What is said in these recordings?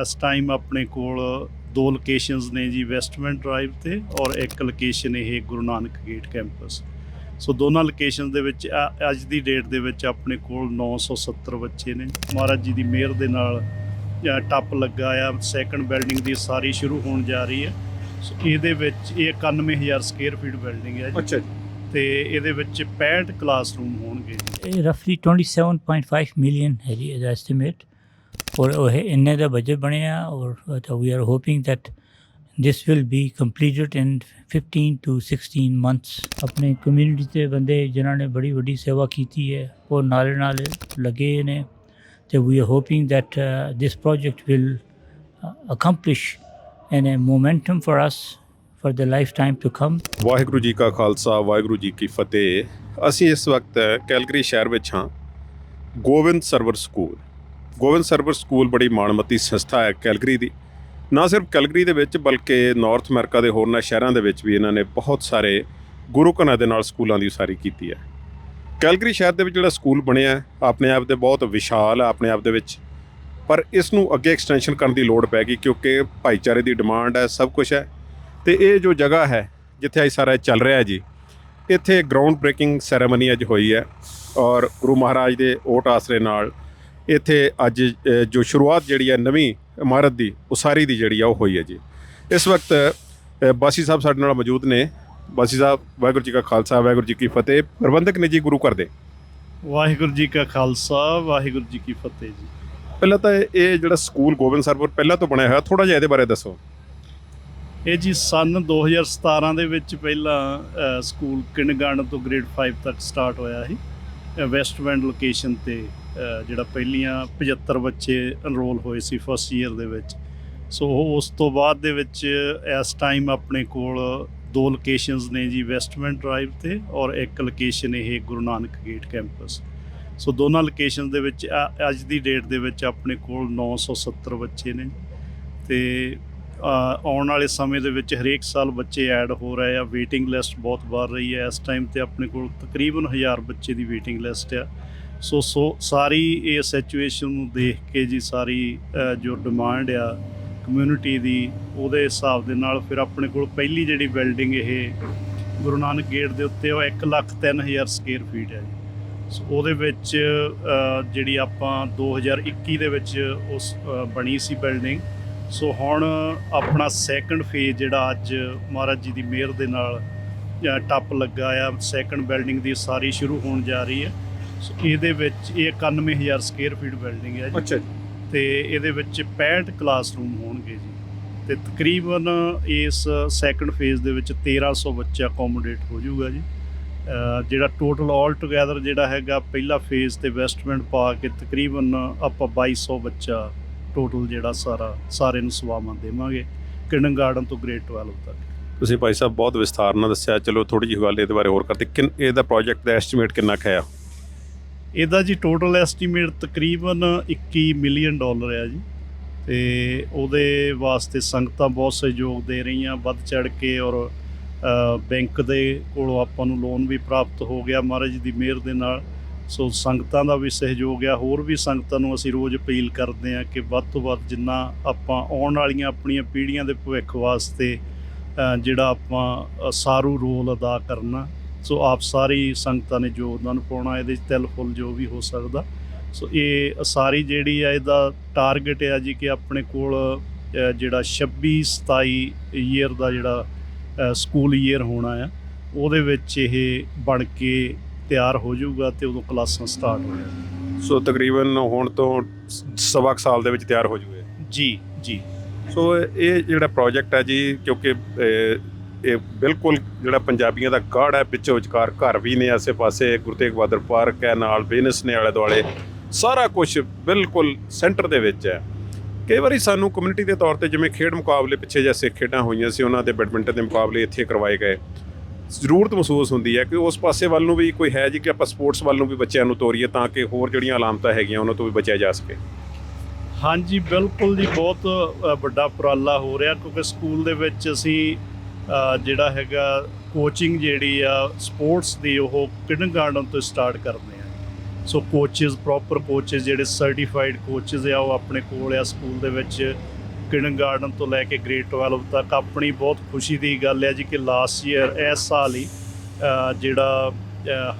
ਇਸ ਟਾਈਮ ਆਪਣੇ ਕੋਲ ਦੋ ਲੋਕੇਸ਼ਨਸ ਨੇ ਜੀ ਵੈਸਟਮੈਂਟ ਡਰਾਈਵ ਤੇ ਔਰ ਇੱਕ ਲੋਕੇਸ਼ਨ ਇਹ Guru Nanak gate campus so ਦੋਨਾਂ ਲੋਕੇਸ਼ਨ ਦੇ ਵਿੱਚ ਅੱਜ ਦੀ ਡੇਟ ਦੇ ਵਿੱਚ ਆਪਣੇ ਕੋਲ 970 ਬੱਚੇ ਨੇ। ਮਹਾਰਾਜ ਜੀ ਦੀ ਮਿਹਰ ਦੇ ਨਾਲ ਟੱਪ ਲੱਗਾ ਆ। ਸੈਕੰਡ ਬਿਲਡਿੰਗ ਦੀ ਸਾਰੀ ਸ਼ੁਰੂ ਹੋਣ ਜਾ ਰਹੀ ਹੈ। ਸੋ ਇਹਦੇ ਵਿੱਚ ਇਹ 91000 ਸਕੁਅਰ ਫੀਟ ਬਿਲਡਿੰਗ ਹੈ ਜੀ। ਅੱਛਾ ਜੀ। ਤੇ ਇਹਦੇ ਵਿੱਚ 65 ਕਲਾਸਰੂਮ ਹੋਣਗੇ ਇਹ roughly 27.5 ਮਿਲੀਅਨ ਹੈ ਜੀ ਇਹਦਾ estimate for another budget banaya or uh, we are hoping that this will be completed in 15 to 16 months ਆਪਣੇ ਕਮਿਊਨਿਟੀ ਦੇ ਬੰਦੇ ਜਿਨ੍ਹਾਂ ਨੇ ਬੜੀ ਵੱਡੀ ਸੇਵਾ ਕੀਤੀ ਹੈ ਉਹ ਨਾਲੇ ਨਾਲ ਲੱਗੇ ਨੇ ਤੇ we are hoping that this project will accomplish an a momentum for us for the lifetime to come Waheguru ji ਕਾ ਖਾਲਸਾ ਵਾਹਿਗੁਰੂ ਜੀ ਕੀ ਫਤਿਹ ਅਸੀਂ ਇਸ ਵਕਤ ਕੈਲਗਰੀ ਸ਼ਹਿਰ ਵਿੱਚ ਹਾਂ ਗੋਬਿੰਦ ਸਰਵਰ ਸਕੂਲ ਗੋਬਿੰਦ ਸਰਵਰ ਸਕੂਲ ਬੜੀ ਮਾਣਮੱਤੀ ਸੰਸਥਾ ਹੈ ਕੈਲਗਰੀ ਦੀ। ਨਾ ਸਿਰਫ ਕੈਲਗਰੀ ਦੇ ਵਿੱਚ ਬਲਕਿ ਨਾਰਥ ਅਮਰੀਕਾ ਦੇ ਹੋਰਨਾਂ ਸ਼ਹਿਰਾਂ ਦੇ ਵਿੱਚ ਵੀ ਇਹਨਾਂ ਨੇ ਬਹੁਤ ਸਾਰੇ ਗੁਰੂ ਘਰਾਂ ਦੇ ਨਾਲ ਸਕੂਲਾਂ ਦੀ ਉਸਾਰੀ ਕੀਤੀ ਹੈ। ਕੈਲਗਰੀ ਸ਼ਹਿਰ ਦੇ ਵਿੱਚ ਜਿਹੜਾ ਸਕੂਲ ਬਣਿਆ ਆਪਣੇ ਆਪ ਦੇ ਬਹੁਤ ਵਿਸ਼ਾਲ ਹੈ, ਆਪਣੇ ਆਪ ਦੇ ਵਿੱਚ। ਪਰ ਇਸ ਨੂੰ ਅੱਗੇ ਐਕਸਟੈਂਸ਼ਨ ਕਰਨ ਦੀ ਲੋੜ ਪੈ ਗਈ ਕਿਉਂਕਿ ਭਾਈਚਾਰੇ ਦੀ ਡਿਮਾਂਡ ਹੈ, ਸਭ ਕੁਝ ਹੈ। ਤੇ ਇਹ ਜੋ ਜਗ੍ਹਾ ਹੈ, ਜਿੱਥੇ ਅੱਜ ਸਾਰਾ ਚੱਲ ਰਿਹਾ ਹੈ ਜੀ, ਇੱਥੇ ਗਰਾਊਂਡ ਬ੍ਰੇਕਿੰਗ ਸੈਰੇਮਨੀ ਅੱਜ ਹੋਈ ਹੈ ਔਰ ਗੁਰੂ ਮਹਾਰਾਜ ਦੇ ਓਟ ਆਸਰੇ ਨਾਲ ਇੱਥੇ ਅੱਜ ਜੋ ਸ਼ੁਰੂਆਤ ਜਿਹੜੀ ਹੈ ਨਵੀਂ ਇਮਾਰਤ ਦੀ ਉਸਾਰੀ ਦੀ ਜਿਹੜੀ ਆ ਉਹ ਹੋਈ ਹੈ ਜੀ। ਇਸ ਵਕਤ ਬਾਸੀ ਸਾਹਿਬ ਸਾਡੇ ਨਾਲ ਮੌਜੂਦ ਨੇ। ਬਾਸੀ ਸਾਹਿਬ ਵਾਹਿਗੁਰੂ ਜੀ ਕਾ ਖਾਲਸਾ ਵਾਹਿਗੁਰੂ ਜੀ ਕੀ ਫਤਿਹ। ਪ੍ਰਬੰਧਕ ਨੇ ਜੀ ਗੁਰੂ ਘਰ ਦੇ। ਵਾਹਿਗੁਰੂ ਜੀ ਕਾ ਖਾਲਸਾ ਵਾਹਿਗੁਰੂ ਜੀ ਕੀ ਫਤਿਹ ਜੀ। ਪਹਿਲਾਂ ਤਾਂ ਇਹ- ਜਿਹੜਾ ਸਕੂਲ ਗੋਬਿੰਦ ਸਰਵਰ ਪਹਿਲਾਂ ਤੋਂ ਬਣਿਆ ਹੋਇਆ ਥੋੜਾ ਜਿਹਾ ਇਹਦੇ ਬਾਰੇ ਦੱਸੋ। ਇਹ ਜੀ ਸਨ 2017 ਦੇ ਵਿੱਚ ਪਹਿਲਾਂ ਸਕੂਲ ਕਿੰਡਗਾਰਡਨ ਤੋਂ ਗ੍ਰੇਡ 5 ਤੱਕ ਸਟਾਰਟ ਹੋਇਆ ਸੀ ਵੈਸਟ ਵੈਂਡ ਲੋਕੇਸ਼ਨ ਤੇ। ਜਿਹੜਾ ਪਹਿਲੀਆਂ 75 ਬੱਚੇ ਐਨਰੋਲ ਹੋਏ ਸੀ ਫਸਟ ਈਅਰ ਦੇ ਵਿੱਚ। ਸੋ ਉਸ ਤੋਂ ਬਾਅਦ ਦੇ ਵਿੱਚ ਇਸ ਟਾਈਮ ਆਪਣੇ ਕੋਲ ਦੋ ਲੋਕੇਸ਼ਨਸ ਨੇ ਜੀ ਵੈਸਟਮੈਂਟ ਡਰਾਈਵ ਤੇ ਔਰ ਇੱਕ ਲੋਕੇਸ਼ਨ ਇਹ Guru Nanak gate campus so ਦੋਨਾਂ ਲੋਕੇਸ਼ਨ ਦੇ ਵਿੱਚ ਅੱਜ ਦੀ ਡੇਟ ਦੇ ਵਿੱਚ ਆਪਣੇ ਕੋਲ 970 ਬੱਚੇ ਨੇ। ਤੇ ਆਉਣ ਵਾਲੇ ਸਮੇਂ ਦੇ ਵਿੱਚ ਹਰੇਕ ਸਾਲ ਬੱਚੇ ਐਡ ਹੋ ਰਹੇ ਆ। ਵੇਟਿੰਗ ਲਿਸਟ ਬਹੁਤ ਵੱਧ ਰਹੀ ਹੈ। ਇਸ ਟਾਈਮ ਤੇ ਆਪਣੇ ਕੋਲ ਤਕਰੀਬਨ 1000 ਬੱਚੇ ਦੀ ਵੇਟਿੰਗ ਲਿਸਟ ਆ। ਸੋ ਸੋ ਸਾਰੀ ਇਹ ਸਿਚੁਏਸ਼ਨ ਨੂੰ ਦੇਖ ਕੇ ਜੀ ਸਾਰੀ ਜੋ ਡਿਮਾਂਡ ਆ ਕਮਿਊਨਿਟੀ ਦੀ, ਉਹਦੇ ਹਿਸਾਬ ਦੇ ਨਾਲ ਫਿਰ ਆਪਣੇ ਕੋਲ ਪਹਿਲੀ ਜਿਹੜੀ ਬਿਲਡਿੰਗ ਇਹ ਗੁਰੂ ਨਾਨਕ ਗੇਟ ਦੇ ਉੱਤੇ ਉਹ 1 ਲੱਖ 3000 ਸਕੁਅਰ ਫੀਟ ਹੈ ਜੀ। ਸੋ ਉਹਦੇ ਵਿੱਚ ਜਿਹੜੀ ਆਪਾਂ 2021 ਦੇ ਵਿੱਚ ਉਸ ਬਣੀ ਸੀ ਬਿਲਡਿੰਗ ਸੋ ਹੁਣ ਆਪਣਾ ਸੈਕੰਡ ਫੇਜ਼ ਜਿਹੜਾ ਅੱਜ ਮਹਾਰਾਜ ਜੀ ਦੀ ਮਿਹਰ ਦੇ ਨਾਲ ਟੱਪ ਲੱਗਾ ਆ। ਸੈਕੰਡ ਬਿਲਡਿੰਗ ਦੀ ਸਾਰੀ ਸ਼ੁਰੂ ਹੋਣ ਜਾ ਰਹੀ ਹੈ। ਇਹਦੇ ਵਿੱਚ ਇਹ 91000 ਸਕੁਅਰ ਫੀਟ ਬਿਲਡਿੰਗ ਹੈ ਜੀ। ਅੱਛਾ ਜੀ। ਤੇ ਇਹਦੇ ਵਿੱਚ 65 ਕਲਾਸਰੂਮ ਹੋਣਗੇ ਜੀ। ਤੇ ਤਕਰੀਬਨ ਇਸ ਸੈਕੰਡ ਫੇਜ਼ ਦੇ ਵਿੱਚ 1300 ਬੱਚਾ ਅਕੋਮੋਡੇਟ ਹੋ ਜਾਊਗਾ ਜੀ। ਜਿਹੜਾ ਟੋਟਲ ਆਲ ਟੁਗੇਦਰ ਜਿਹੜਾ ਹੈਗਾ ਪਹਿਲਾ ਫੇਜ਼ ਤੇ ਇਨਵੈਸਟਮੈਂਟ ਪਾ ਕੇ ਤਕਰੀਬਨ ਆਪਾਂ 2200 ਬੱਚਾ ਟੋਟਲ ਜਿਹੜਾ ਸਾਰਾ ਸਾਰੇ ਨੂੰ ਸਵਾਵਾਂ ਦੇਵਾਂਗੇ। ਕਿੰਡਰਗਾਰਡਨ ਤੋਂ ਗ੍ਰੇਡ 12 ਤੱਕ। ਤੁਸੀਂ ਭਾਈ ਸਾਹਿਬ ਬਹੁਤ ਵਿਸਥਾਰ ਨਾਲ ਦੱਸਿਆ। ਚਲੋ ਥੋੜੀ ਜਿਹੀ ਗੱਲ ਇਹਦੇ ਬਾਰੇ ਹੋਰ ਕਰਦੇ। ਕਿੰਨ ਇਹਦਾ ਪ੍ਰੋਜੈਕਟ ਦਾ ਐਸਟੀਮੇਟ ਕਿੰਨਾ ਕੁ ਹੈ? ਇਹਦਾ ਜੀ ਟੋਟਲ ਐਸਟੀਮੇਟ ਤਕਰੀਬਨ 21 ਮਿਲੀਅਨ ਡਾਲਰ ਆ ਜੀ। ਤੇ ਉਹਦੇ ਵਾਸਤੇ ਸੰਗਤਾਂ ਬਹੁਤ ਸਹਿਯੋਗ ਦੇ ਰਹੀਆਂ, ਵੱਧ ਚੜ ਕੇ ਔਰ ਬੈਂਕ ਦੇ ਕੋਲੋਂ ਆਪਾਂ ਨੂੰ ਲੋਨ ਵੀ ਪ੍ਰਾਪਤ ਹੋ ਗਿਆ ਮਹਾਰਾਜ ਦੀ ਮਿਹਰ ਦੇ ਨਾਲ। ਸੋ ਸੰਗਤਾਂ ਦਾ ਵੀ ਸਹਿਯੋਗ ਆ, ਹੋਰ ਵੀ ਸੰਗਤਾਂ ਨੂੰ ਅਸੀਂ ਰੋਜ਼ ਅਪੀਲ ਕਰਦੇ ਆ ਕਿ ਵੱਧ ਤੋਂ ਵੱਧ ਜਿੰਨਾ ਆਪਾਂ ਆਉਣ ਵਾਲੀਆਂ ਆਪਣੀਆਂ ਪੀੜ੍ਹੀਆਂ ਦੇ ਭਵਿੱਖ ਵਾਸਤੇ ਜਿਹੜਾ ਆਪਾਂ ਸਾਰੂ ਰੋਲ ਅਦਾ ਕਰਨਾ ਸੋ ਆਪ ਸਾਰੀ ਸੰਗਤਾਂ ਨੇ ਯੋਗਦਾਨ ਪਾਉਣਾ ਇਹਦੇ 'ਚ ਤਿਲ ਫੁੱਲ ਜੋ ਵੀ ਹੋ ਸਕਦਾ। ਸੋ ਇਹ ਸਾਰੀ ਜਿਹੜੀ ਆ ਇਹਦਾ ਟਾਰਗੇਟ ਆ ਜੀ ਕਿ ਆਪਣੇ ਕੋਲ ਜਿਹੜਾ 26 27 ਈਅਰ ਦਾ ਜਿਹੜਾ ਸਕੂਲ ਈਅਰ ਹੋਣਾ ਆ ਉਹਦੇ ਵਿੱਚ ਇਹ ਬਣ ਕੇ ਤਿਆਰ ਹੋ ਜਾਊਗਾ ਤੇ ਉਦੋਂ ਕਲਾਸਾਂ ਸਟਾਰਟ ਹੋ ਜਾਣਗੀਆਂ। ਸੋ ਤਕਰੀਬਨ ਹੁਣ ਤੋਂ ਸਵਾ ਕੁ ਸਾਲ ਦੇ ਵਿੱਚ ਤਿਆਰ ਹੋ ਜੂਗੇ। ਜੀ ਜੀ। ਸੋ ਇਹ ਜਿਹੜਾ ਪ੍ਰੋਜੈਕਟ ਹੈ ਜੀ ਕਿਉਂਕਿ ਇਹ ਬਿਲਕੁਲ ਜਿਹੜਾ ਪੰਜਾਬੀਆਂ ਦਾ ਗਾੜ ਹੈ, ਵਿੱਚੋਂ ਵਿਚਕਾਰ ਘਰ ਵੀ ਨੇ, ਆਸੇ-ਪਾਸੇ ਗੁਰੂ ਤੇਗ ਬਹਾਦਰ ਪਾਰਕ ਹੈ, ਨਾਲ ਬਿਜ਼ਨਸ ਨੇ ਆਲੇ ਦੁਆਲੇ। ਸਾਰਾ ਕੁਝ ਬਿਲਕੁਲ ਸੈਂਟਰ ਦੇ ਵਿੱਚ ਹੈ। ਕਈ ਵਾਰੀ ਸਾਨੂੰ ਕਮਿਊਨਿਟੀ ਦੇ ਤੌਰ ਤੇ ਜਿਵੇਂ ਖੇਡ ਮੁਕਾਬਲੇ ਪਿੱਛੇ ਜਿਹੇ ਸਿੱਖ ਖੇਡਾਂ ਹੋਈਆਂ ਸੀ, ਉਹਨਾਂ ਦੇ ਬੈਡਮਿੰਟਨ ਦੇ ਮੁਕਾਬਲੇ ਇੱਥੇ ਕਰਵਾਏ ਗਏ। ਜ਼ਰੂਰਤ ਮਹਿਸੂਸ ਹੁੰਦੀ ਹੈ ਕਿ ਉਸ ਪਾਸੇ ਵੱਲ ਨੂੰ ਵੀ ਕੋਈ ਹੈ ਜੀ ਕਿ ਆਪਾਂ ਸਪੋਰਟਸ ਵੱਲ ਨੂੰ ਵੀ ਬੱਚਿਆਂ ਨੂੰ ਤੋਰੀਏ ਤਾਂ ਕਿ ਹੋਰ ਜਿਹੜੀਆਂ ਅਲਾਮਤਾਂ ਹੈਗੀਆਂ ਉਹਨਾਂ ਤੋਂ ਵੀ ਬਚਿਆ ਜਾ ਸਕੇ। ਹਾਂਜੀ, ਬਿਲਕੁਲ ਜੀ, ਬਹੁਤ ਵੱਡਾ ਉਪਰਾਲਾ ਹੋ ਰਿਹਾ ਕਿਉਂਕਿ ਸਕੂਲ ਦੇ ਵਿੱਚ ਅਸੀਂ ਜਿਹੜਾ ਹੈਗਾ ਕੋਚਿੰਗ ਜਿਹੜੀ ਆ ਸਪੋਰਟਸ ਦੀ ਉਹ ਕਿੰਡਰਗਾਰਡਨ ਤੋਂ ਸਟਾਰਟ ਕਰਦੇ ਆ। ਸੋ ਕੋਚਸ ਪ੍ਰੋਪਰ ਕੋਚਸ ਜਿਹੜੇ ਸਰਟੀਫਾਈਡ ਕੋਚਸ ਆ, ਉਹ ਆਪਣੇ ਕੋਲ ਆ ਸਕੂਲ ਦੇ ਵਿੱਚ। ਕਿੰਡਰਗਾਰਟਨ ਤੋਂ ਲੈ ਕੇ ਗ੍ਰੇਡ 12 ਤੱਕ ਆਪਣੀ ਬਹੁਤ ਖੁਸ਼ੀ ਦੀ ਗੱਲ ਹੈ ਜੀ ਕਿ ਲਾਸਟ ਈਅਰ ਇਸ ਸਾਲ ਹੀ ਜਿਹੜਾ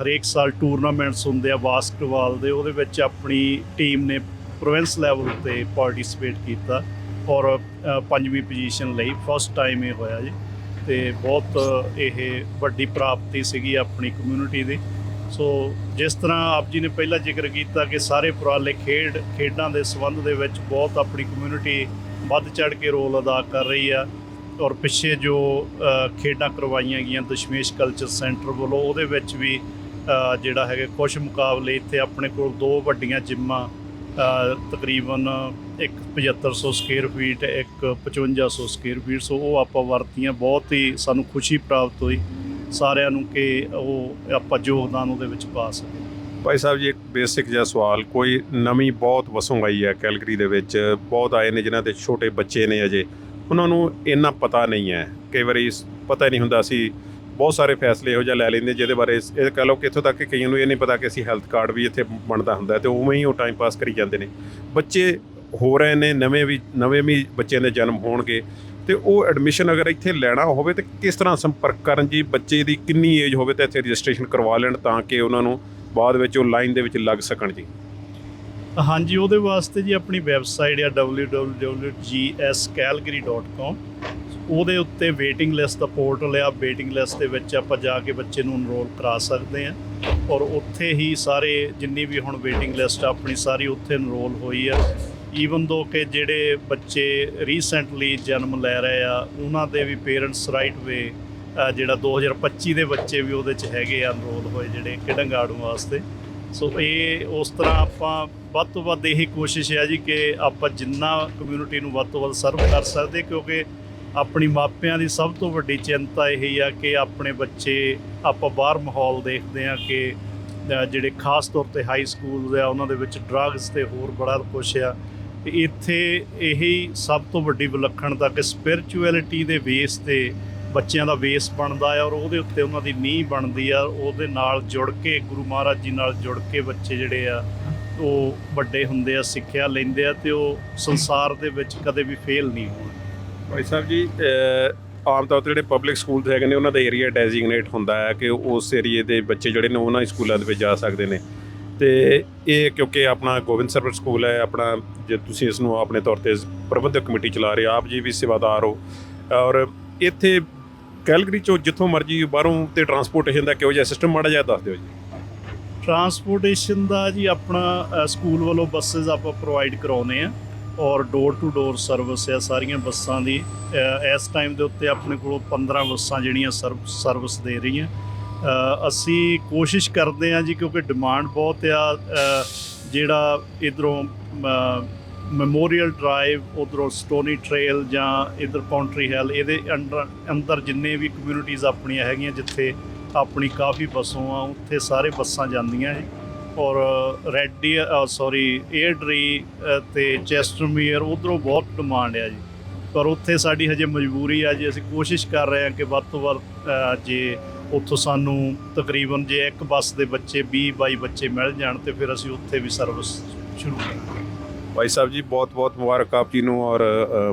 ਹਰੇਕ ਸਾਲ ਟੂਰਨਾਮੈਂਟਸ ਹੁੰਦੇ ਆ ਬਾਸਕਟਬਾਲ ਦੇ, ਉਹਦੇ ਵਿੱਚ ਆਪਣੀ ਟੀਮ ਨੇ ਪ੍ਰੋਵਿੰਸ ਲੈਵਲ ਤੇ ਪਾਰਟਿਸਿਪੇਟ ਕੀਤਾ ਔਰ ਪੰਜਵੀਂ ਪੋਜੀਸ਼ਨ ਲਈ ਫਸਟ ਟਾਈਮ ਇਹ ਹੋਇਆ ਜੀ। ਤੇ ਬਹੁਤ ਇਹ ਵੱਡੀ ਪ੍ਰਾਪਤੀ ਸੀਗੀ ਆਪਣੀ ਕਮਿਊਨਿਟੀ ਦੀ। ਸੋ ਜਿਸ ਤਰ੍ਹਾਂ ਆਪ ਜੀ ਨੇ ਪਹਿਲਾਂ ਜ਼ਿਕਰ ਕੀਤਾ ਕਿ ਸਾਰੇ ਉਪਰਾਲੇ ਖੇਡ, ਖੇਡਾਂ ਦੇ ਸੰਬੰਧ ਦੇ ਵਿੱਚ ਬਹੁਤ ਆਪਣੀ ਕਮਿਊਨਿਟੀ ਵੱਧ ਚੜ ਕੇ ਰੋਲ ਅਦਾ ਕਰ ਰਹੀ ਆ। ਔਰ ਪਿੱਛੇ ਜੋ ਖੇਡਾਂ ਕਰਵਾਈਆਂ ਗਈਆਂ, ਦਸ਼ਮੇਸ਼ ਕਲਚਰ ਸੈਂਟਰ ਵੱਲੋਂ, ਉਹਦੇ ਵਿੱਚ ਵੀ ਜਿਹੜਾ ਹੈਗਾ ਕੁਝ ਮੁਕਾਬਲੇ ਇੱਥੇ ਆਪਣੇ ਕੋਲ ਦੋ ਵੱਡੀਆਂ ਜਿੰਮਾਂ ਤਕਰੀਬਨ ਇੱਕ 7500 ਸਕੁਅਰ ਫੀਟ ਇੱਕ 5500 ਸਕੁਅਰ ਫੀਟ ਸੋ ਉਹ ਆਪਾਂ ਵਰਤੀਆਂ, ਬਹੁਤ ਹੀ ਸਾਨੂੰ ਖੁਸ਼ੀ ਪ੍ਰਾਪਤ ਹੋਈ ਸਾਰਿਆਂ ਨੂੰ ਕਿ ਉਹ ਆਪਾਂ ਯੋਗਦਾਨ ਉਹਦੇ ਵਿੱਚ ਪਾ ਸਕੇ। ਭਾਈ ਸਾਹਿਬ ਜੀ, ਇੱਕ ਬੇਸਿਕ ਜਿਹਾ ਸਵਾਲ, ਕੋਈ ਨਵੀਂ ਬਹੁਤ ਵਸੋਂ ਆਈ ਹੈ ਕੈਲਗਰੀ ਦੇ ਵਿੱਚ, ਬਹੁਤ ਆਏ ਨੇ ਜਿਨ੍ਹਾਂ ਦੇ ਛੋਟੇ ਬੱਚੇ ਨੇ ਅਜੇ, ਉਹਨਾਂ ਨੂੰ ਇੰਨਾ ਪਤਾ ਨਹੀਂ ਹੈ। ਕਈ ਵਾਰੀ ਪਤਾ ਹੀ ਨਹੀਂ ਹੁੰਦਾ ਸੀ ਬਹੁਤ ਸਾਰੇ ਫੈਸਲੇ ਇਹੋ ਜਿਹਾ ਲੈ ਲੈਂਦੇ ਜਿਹਦੇ ਬਾਰੇ ਇਹ ਕਹ ਲਓ ਕਿ ਇੱਥੋਂ ਤੱਕ ਕਿ ਕਈਆਂ ਨੂੰ ਇਹ ਨਹੀਂ ਪਤਾ ਕਿ ਅਸੀਂ ਹੈਲਥ ਕਾਰਡ ਵੀ ਇੱਥੇ ਬਣਦਾ ਹੁੰਦਾ ਹੈ ਤੇ ਉਵੇਂ ਹੀ ਉਹ ਟਾਈਮ ਪਾਸ ਕਰੀ ਜਾਂਦੇ ਨੇ। ਬੱਚੇ ਹੋ ਰਹੇ ਨੇ, ਨਵੇਂ ਵੀ ਨਵੇਂ ਵੀ ਬੱਚਿਆਂ ਦੇ ਜਨਮ ਹੋਣਗੇ ਤੇ ਉਹ ਐਡਮਿਸ਼ਨ ਅਗਰ ਇੱਥੇ ਲੈਣਾ ਹੋਵੇ ਤੇ ਕਿਸ ਤਰ੍ਹਾਂ ਸੰਪਰਕ ਕਰਨ ਜੀ? ਬੱਚੇ ਦੀ ਕਿੰਨੀ ਏਜ ਹੋਵੇ ਤਾਂ ਇੱਥੇ ਰਜਿਸਟ੍ਰੇਸ਼ਨ ਕਰਵਾ ਲੈਣ ਤਾਂ ਕਿ ਉਹਨਾਂ ਨੂੰ ਬਾਅਦ ਵਿੱਚ ਉਹ ਲਾਈਨ ਦੇ ਵਿੱਚ ਲੱਗ ਸਕਣ ਜੀ। ਹਾਂਜੀ, ਉਹਦੇ ਵਾਸਤੇ ਜੀ ਆਪਣੀ ਵੈਬਸਾਈਟ ਆ www.gscalgary.com ਉਹਦੇ ਉੱਤੇ ਵੇਟਿੰਗ ਲਿਸਟ ਦਾ ਪੋਰਟਲ ਆ ਵੇਟਿੰਗ ਲਿਸਟ ਦੇ ਵਿੱਚ ਆਪਾਂ ਜਾ ਕੇ ਬੱਚੇ ਨੂੰ ਇਨਰੋਲ ਕਰਾ ਸਕਦੇ ਆ। ਔਰ ਉੱਥੇ ਹੀ ਸਾਰੇ ਜਿੰਨੀ ਵੀ ਹੁਣ ਵੇਟਿੰਗ ਲਿਸਟ ਆ, ਆਪਣੀ ਸਾਰੀ ਉੱਥੇ ਇਨਰੋਲ ਹੋਈ ਆ। ਈਵਨ ਦੋ ਕਿ ਜਿਹੜੇ ਬੱਚੇ ਰੀਸੈਂਟਲੀ ਜਨਮ ਲੈ ਰਹੇ ਆ, ਉਹਨਾਂ ਦੇ ਵੀ ਪੇਰੈਂਟਸ ਰਾਈਟ ਵੇ ਜਿਹੜਾ 2025 ਦੇ ਬੱਚੇ ਵੀ ਉਹਦੇ ਚ ਹੈਗੇ ਆ ਅਨਰੋਲ ਹੋਏ ਜਿਹੜੇ ਕਿਡੰਗਾੜੂ ਵਾਸਤੇ। ਸੋ ਇਹ ਉਸ ਤਰ੍ਹਾਂ ਆਪਾਂ ਵੱਧ ਤੋਂ ਵੱਧ ਇਹੀ ਕੋਸ਼ਿਸ਼ ਹੈ ਜੀ ਕਿ ਆਪਾਂ ਜਿੰਨਾ ਕਮਿਊਨਿਟੀ ਨੂੰ ਵੱਧ ਤੋਂ ਵੱਧ ਸਰਵ ਕਰ ਸਕਦੇ, ਕਿਉਂਕਿ ਆਪਣੀ ਮਾਪਿਆਂ ਦੀ ਸਭ ਤੋਂ ਵੱਡੀ ਚਿੰਤਾ ਇਹੀ ਆ ਕਿ ਆਪਣੇ ਬੱਚੇ ਆਪਾਂ ਬਾਹਰ ਮਾਹੌਲ ਦੇਖਦੇ ਆ ਕਿ ਜਿਹੜੇ ਖਾਸ ਤੌਰ ਤੇ ਹਾਈ ਸਕੂਲ ਆ, ਉਹਨਾਂ ਦੇ ਵਿੱਚ ਡਰੱਗਸ ਤੇ ਹੋਰ ਬੜਾ ਕੁਛ ਆ। ਤੇ ਇੱਥੇ ਇਹੀ ਸਭ ਤੋਂ ਵੱਡੀ ਵਿਲੱਖਣਤਾ ਕਿ ਸਪਿਰਚੁਅਲਿਟੀ ਦੇ ਬੇਸ ਤੇ ਬੱਚਿਆਂ ਦਾ ਬੇਸ ਬਣਦਾ ਆ ਔਰ ਉਹਦੇ ਉੱਤੇ ਉਹਨਾਂ ਦੀ ਨੀਂਹ ਬਣਦੀ ਆ। ਉਹਦੇ ਨਾਲ ਜੁੜ ਕੇ, ਗੁਰੂ ਮਹਾਰਾਜ ਜੀ ਨਾਲ ਜੁੜ ਕੇ ਬੱਚੇ ਜਿਹੜੇ ਆ, ਉਹ ਵੱਡੇ ਹੁੰਦੇ ਆ, ਸਿੱਖਿਆ ਲੈਂਦੇ ਆ ਤੇ ਉਹ ਸੰਸਾਰ ਦੇ ਵਿੱਚ ਕਦੇ ਵੀ ਫੇਲ ਨਹੀਂ ਹੋਣਗੇ। ਭਾਈ ਸਾਹਿਬ ਜੀ ਆਮ ਤੌਰ ਤੇ ਜਿਹੜੇ ਪਬਲਿਕ ਸਕੂਲ ਹੈਗੇ ਨੇ, ਉਹਨਾਂ ਦਾ ਏਰੀਆ ਡੈਜ਼ਿਗਨੇਟ ਹੁੰਦਾ ਹੈ ਕਿ ਉਸ ਏਰੀਏ ਦੇ ਬੱਚੇ ਜਿਹੜੇ ਨੇ, ਉਹਨਾਂ ਹੀ ਸਕੂਲਾਂ ਦੇ ਵਿੱਚ ਜਾ ਸਕਦੇ ਨੇ। ਤੇ ਇਹ ਕਿਉਂਕਿ ਆਪਣਾ ਗੋਬਿੰਦ ਸਰਵਰ ਸਕੂਲ ਹੈ, ਆਪਣਾ ਜੇ ਤੁਸੀਂ ਇਸ ਨੂੰ ਆਪਣੇ ਤੌਰ ਤੇ ਪ੍ਰਬੰਧਕ ਕਮੇਟੀ ਚਲਾ ਰਹੇ ਆਪ ਜੀ ਵੀ ਸੇਵਾਦਾਰ ਹੋ। ਔਰ ਇੱਥੇ ਕੈਲਗਰੀ ਚੋਂ ਜਿੱਥੋਂ ਮਰਜ਼ੀ ਬਾਹਰੋਂ ਤੇ ਟਰਾਂਸਪੋਰਟੇਸ਼ਨ ਦਾ ਕਿਹੋ ਜਿਹਾ ਸਿਸਟਮ ਮਾੜਾ ਜਿਹਾ ਦੱਸ ਦਿਓ ਜੀ। ਟਰਾਂਸਪੋਰਟੇਸ਼ਨ ਦਾ ਜੀ ਆਪਣਾ ਸਕੂਲ ਵੱਲੋਂ ਬੱਸਸ ਆਪਾਂ ਪ੍ਰੋਵਾਈਡ ਕਰਾਉਨੇ ਆ ਔਰ ਡੋਰ ਟੂ ਡੋਰ ਸਰਵਿਸ ਆ, ਸਾਰੀਆਂ ਬੱਸਾਂ ਦੀ। ਇਸ ਟਾਈਮ ਦੇ ਉੱਤੇ ਆਪਣੇ ਕੋਲ 15 ਬੱਸਾਂ ਜਿਹੜੀਆਂ ਸਰਵਿਸ ਦੇ ਰਹੀਆਂ। ਅਸੀਂ ਕੋਸ਼ਿਸ਼ ਕਰਦੇ ਹਾਂ ਜੀ, ਕਿਉਂਕਿ ਡਿਮਾਂਡ ਬਹੁਤ ਆ ਜਿਹੜਾ ਇਧਰੋਂ ਮੈਮੋਰੀਅਲ ਡਰਾਈਵ ਉਧਰੋਂ ਸਟੋਨੀ ਟ੍ਰੇਲ ਜਾਂ ਇਧਰ ਪੌਂਟਰੀ ਹੈਲ ਇਹਦੇ ਅੰਡਰ, ਅੰਦਰ ਜਿੰਨੇ ਵੀ ਕਮਿਊਨਿਟੀਜ਼ ਆਪਣੀਆਂ ਹੈਗੀਆਂ, ਜਿੱਥੇ ਆਪਣੀ ਕਾਫੀ ਬੱਸੋਂ ਆ, ਉੱਥੇ ਸਾਰੇ ਬੱਸਾਂ ਜਾਂਦੀਆਂ ਹੈ ਔਰ ਰੈਡੀ ਸੌਰੀ ਏਅਰਡਰੀ ਤੇ ਚੈਸਟਰਮੀਅਰ ਉਧਰੋਂ ਬਹੁਤ ਡਿਮਾਂਡ ਆ ਜੀ। ਪਰ ਉੱਥੇ ਸਾਡੀ ਹਜੇ ਮਜਬੂਰੀ ਆ ਜੀ, ਅਸੀਂ ਕੋਸ਼ਿਸ਼ ਕਰ ਰਹੇ ਹਾਂ ਕਿ ਵੱਧ ਤੋਂ ਵੱਧ ਜੇ ਉੱਥੋਂ ਸਾਨੂੰ ਤਕਰੀਬਨ ਜੇ ਇੱਕ ਬੱਸ ਦੇ ਬੱਚੇ 20 22 ਬੱਚੇ ਮਿਲ ਜਾਣ ਤੇ ਫਿਰ ਅਸੀਂ ਉੱਥੇ ਵੀ ਸਰਵਿਸ ਸ਼ੁਰੂ ਕਰਾਂਗੇ। ਭਾਈ ਸਾਹਿਬ ਜੀ, ਬਹੁਤ ਬਹੁਤ ਮੁਬਾਰਕ ਆਪ ਜੀ ਨੂੰ ਔਰ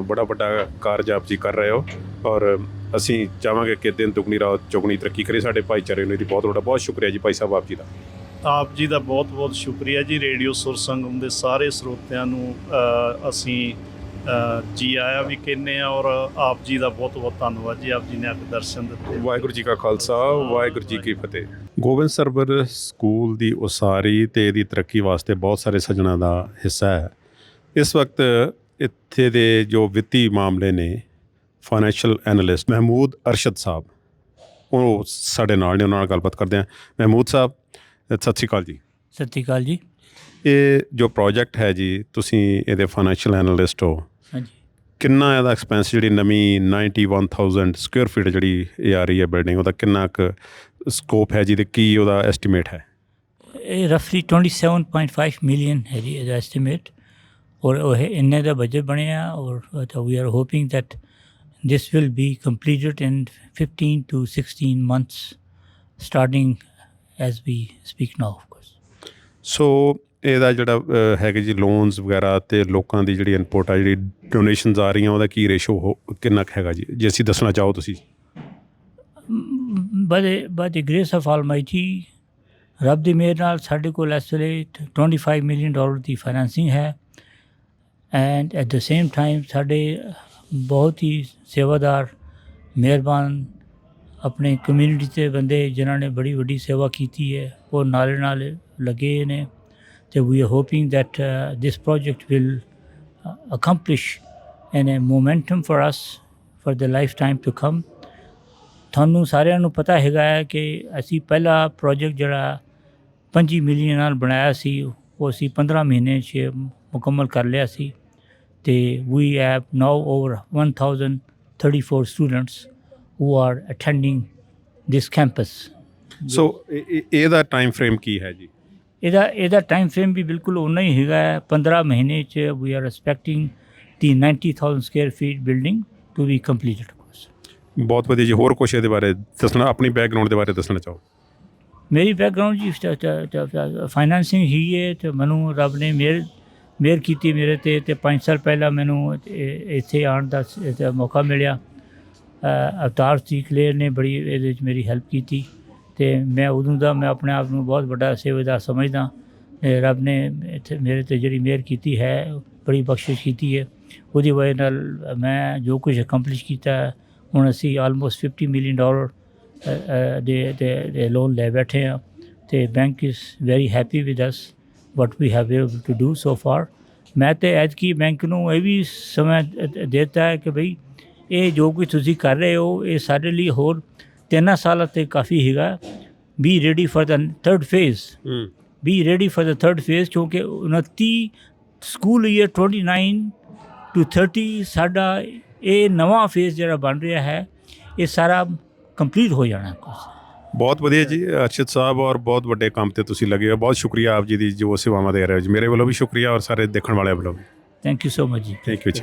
ਬੜਾ ਵੱਡਾ ਕਾਰਜ ਆਪ ਜੀ ਕਰ ਰਹੇ ਹੋ। ਔਰ ਅਸੀਂ ਚਾਹਾਂਗੇ ਕਿ ਦਿਨ ਦੁਗਣੀ ਰਾਤ ਚੌਗਣੀ ਤਰੱਕੀ ਕਰੇ ਸਾਡੇ ਭਾਈਚਾਰੇ ਨੂੰ ਇਹਦੀ ਬਹੁਤ ਵੱਡਾ ਬਹੁਤ ਸ਼ੁਕਰੀਆ ਜੀ ਭਾਈ ਸਾਹਿਬ ਆਪ ਜੀ ਦਾ। ਆਪ ਜੀ ਦਾ ਬਹੁਤ ਬਹੁਤ ਸ਼ੁਕਰੀਆ ਜੀ। ਰੇਡੀਓ ਸੁਰ ਸੰਗਮ ਦੇ ਸਾਰੇ ਸਰੋਤਿਆਂ ਨੂੰ ਅਸੀਂ ਜੀ ਆਇਆਂ ਵੀ ਕਹਿੰਦੇ ਆ ਔਰ ਆਪ ਜੀ ਦਾ ਬਹੁਤ ਬਹੁਤ ਧੰਨਵਾਦ ਜੀ। ਆਪ ਜੀ ਨੇ ਆ ਕੇ ਦਰਸ਼ਨ ਦਿੱਤੇ। ਵਾਹਿਗੁਰੂ ਜੀ ਕਾ ਖਾਲਸਾ ਵਾਹਿਗੁਰੂ ਜੀ ਕੀ ਫਤਿਹ। ਗੋਬਿੰਦ ਸਰਵਰ ਸਕੂਲ ਦੀ ਉਸਾਰੀ ਤੇ ਇਹਦੀ ਤਰੱਕੀ ਵਾਸਤੇ ਬਹੁਤ ਸਾਰੇ ਸੱਜਣਾ ਦਾ ਹਿੱਸਾ ਹੈ। ਇਸ ਵਕਤ ਇੱਥੇ ਦੇ ਜੋ ਵਿੱਤੀ ਮਾਮਲੇ ਨੇ ਫਾਈਨੈਂਸ਼ੀਅਲ ਐਨਾਲਿਸਟ ਮਹਿਮੂਦ ਅਰਸ਼ਦ ਸਾਹਿਬ ਉਹ ਸਾਡੇ ਨਾਲ ਨੇ ਉਹਨਾਂ ਨਾਲ ਗੱਲਬਾਤ ਕਰਦੇ ਹਾਂ। ਮਹਿਮੂਦ ਸਾਹਿਬ ਸਤਿ ਸ਼੍ਰੀ ਅਕਾਲ ਜੀ। ਸਤਿ ਸ਼੍ਰੀ ਅਕਾਲ ਜੀ। ਇਹ ਜੋ ਪ੍ਰੋਜੈਕਟ ਹੈ ਜੀ ਤੁਸੀਂ ਇਹਦੇ ਫਾਈਨੈਂਸ਼ੀਅਲ ਐਨਾਲਿਸਟ ਹੋ। ਹਾਂਜੀ। ਕਿੰਨਾ ਇਹਦਾ ਐਕਸਪੈਂਸ ਜਿਹੜੀ ਨਵੀਂ 91000 ਸਕੁਅਰ ਫੀਟ ਜਿਹੜੀ ਇਹ ਆ ਰਹੀ ਹੈ ਬਿਲਡਿੰਗ ਉਹਦਾ ਕਿੰਨਾ ਕੁ ਸਕੋਪ ਹੈ ਜੀ ਤੇ ਕੀ ਉਹਦਾ ਐਸਟੀਮੇਟ ਹੈ? ਇਹ ਰਫਲੀ 27.5 ਮਿਲੀਅਨ ਹੈ ਜੀ ਇਹਦਾ ਐਸਟੀਮੇਟ ਔਰ ਉਹ ਇੰਨੇ ਦਾ ਬਜਟ ਬਣਿਆ ਔਰ we are hoping that this will be completed in 15 to 16 months starting as we speak now of course. So ਇਹਦਾ ਜਿਹੜਾ ਹੈਗਾ ਜੀ ਲੋਨਸ ਵਗੈਰਾ ਤੇ ਲੋਕਾਂ ਦੀ ਜਿਹੜੀ ਇਨਪੁਟ ਆ ਜਿਹੜੀ ਡੋਨੇਸ਼ਨਸ ਆ ਰਹੀਆਂ ਉਹਦਾ ਕੀ ਰੇਸ਼ੋ ਕਿੰਨਾ ਹੈਗਾ ਜੀ? ਜੇ ਅਸੀਂ ਦੱਸਣਾ ਚਾਹੋ ਤੁਸੀਂ। the by the grace of Almighty ਰੱਬ ਦੀ ਮਿਹਰ ਨਾਲ ਸਾਡੇ ਕੋਲ ਇਸ ਵੇਲੇ 25 ਮਿਲੀਅਨ ਡਾਲਰ ਦੀ ਫਾਈਨੈਂਸਿੰਗ ਹੈ। And at the same time ਸਾਡੇ ਬਹੁਤ ਹੀ ਸੇਵਾਦਾਰ ਮਿਹਰਬਾਨ ਆਪਣੇ ਕਮਿਊਨਿਟੀ ਦੇ ਬੰਦੇ ਜਿਨ੍ਹਾਂ ਨੇ ਬੜੀ ਵੱਡੀ ਸੇਵਾ ਕੀਤੀ ਹੈ ਉਹ ਨਾਲੇ ਨਾਲ ਲੱਗੇ ਨੇ ਤੇ we are hoping that uh, project will accomplish an accomplish momentum a us for us lifetime to come ਤੁਹਾਨੂੰ ਸਾਰਿਆਂ ਨੂੰ ਪਤਾ ਹੈਗਾ ਹੈ ਕਿ ਅਸੀਂ ਪਹਿਲਾ ਪ੍ਰੋਜੈਕਟ ਜਿਹੜਾ 25 ਮਿਲੀਅਨ ਨਾਲ ਬਣਾਇਆ ਸੀ ਉਹ ਅਸੀਂ 15 ਮਹੀਨੇ 'ਚ ਮੁਕੰਮਲ ਕਰ ਲਿਆ ਸੀ ਤੇ we have now over 1034 students who are attending this campus so ਇਹ- ਇਹ- ਇਹਦਾ ਟਾਈਮ ਫਰੇਮ ਕੀ ਹੈ ਜੀ? ਇਹਦਾ ਇਹਦਾ ਟਾਈਮ ਫਰੇਮ ਵੀ ਬਿਲਕੁਲ ਉਨਾ ਹੀ ਹੈਗਾ ਹੈ। 15 ਮਹੀਨੇ 'ਚ we are expecting the 90000 square feet building to be completed course ਬਹੁਤ ਵਧੀਆ ਜੀ। ਹੋਰ ਕੁਝ ਇਹਦੇ ਬਾਰੇ ਦੱਸਣਾ ਆਪਣੀ ਬੈਕਗ੍ਰਾਉਂਡ ਦੇ ਬਾਰੇ ਦੱਸਣਾ ਚਾਹੋ? ਮੇਰੀ ਬੈਕਗ੍ਰਾਉਂਡ ਜੀ ਫਾਈਨੈਂਸਿੰਗ ਹੀ ਹੈ ਤੇ ਮੈਨੂੰ ਰੱਬ ਨੇ ਮਿਹਰ ਮਿਹਰ ਕੀਤੀ ਮੇਰੇ ਤੇ ਤੇ 5 ਸਾਲ ਪਹਿਲਾਂ ਮੈਨੂੰ ਇਹ- ਇੱਥੇ ਆਉਣ ਦਾ ਸ- ਇਹਦਾ ਮੌਕਾ ਮਿਲਿਆ। ਅਵਤਾਰ ਜੀਕਲੇਰ ਨੇ ਬੜੀ ਇਹਦੇ ਵਿੱਚ ਮੇਰੀ ਹੈਲਪ ਕੀਤੀ ਤੇ ਮੈਂ ਉਦੋਂ ਦਾ ਮੈਂ ਆਪਣੇ ਆਪ ਨੂੰ ਬਹੁਤ ਵੱਡਾ ਸੇਵਾਦਾਰ ਸਮਝਦਾ। ਰੱਬ ਨੇ ਇੱਥੇ ਮੇਰੇ ਤੇ ਜਿਹੜੀ ਮਿਹਰ ਕੀਤੀ ਹੈ, ਬੜੀ ਬਖਸ਼ਿਸ਼ ਕੀਤੀ ਹੈ। ਉਹਦੀ ਵਜ੍ਹਾ ਨਾਲ ਮੈਂ ਜੋ ਕੁਝ ਅਕੰਪਲਿਸ਼ ਕੀਤਾ, ਹੁਣ ਅਸੀਂ ਆਲਮੋਸਟ 50 ਮਿਲੀਅਨ ਡਾਲਰ ਦੇ ਦੇ ਲੋਨ ਲੈ ਬੈਠੇ ਆ ਤੇ bank is very happy with us what we have able to do so far ਮੈਂ ਤੇ ਐਤਕੀ ਬੈਂਕ ਨੂੰ ਇਹ ਵੀ ਸਮਾਂ ਦ- ਦਿੱਤਾ ਹੈ ਕਿ ਭਈ ਇਹ ਜੋ ਕੁਝ ਤੁਸੀਂ ਕਰ ਰਹੇ ਹੋ ਇਹ ਸਾਡੇ ਲਈ ਹੋਰ ਤਿੰਨ ਸਾਲਾਂ ਤੇ ਕਾਫੀ ਹੈਗਾ। Be ready for the third phase ਹੂੰ। Be ready for the third phase ਕਿਉਂਕਿ 29 ਸਕੂਲ ਈਅਰ 29 ਟੂ 30 ਸਾਡਾ ਇਹ ਨਵਾਂ ਫੇਜ਼ ਜਿਹੜਾ ਬਣ ਰਿਹਾ ਹੈ ਇਹ ਸਾਰਾ ਕੰਪਲੀਟ ਹੋ ਜਾਣਾ ਕੋਰਸ ਬਹੁਤ ਵਧੀਆ ਜੀ ਅਰਸ਼ਦ ਸਾਹਿਬ ਔਰ ਬਹੁਤ ਵੱਡੇ ਕੰਮ ਤੇ ਤੁਸੀਂ ਲੱਗੇ ਹੋ। ਬਹੁਤ ਸ਼ੁਕਰੀਆ ਆਪ ਜੀ ਦੀ ਜੋ ਸੇਵਾਵਾਂ ਦੇ ਰਹੇ ਹੋ ਜੀ। ਮੇਰੇ ਵੱਲੋਂ ਵੀ ਸ਼ੁਕਰੀਆ ਔਰ ਸਾਰੇ ਦੇਖਣ ਵਾਲਿਆਂ ਵੱਲੋਂ ਵੀ। ਥੈਂਕ ਯੂ ਸੋ ਮਚ ਜੀ। ਥੈਂਕ ਯੂ ਜੀ।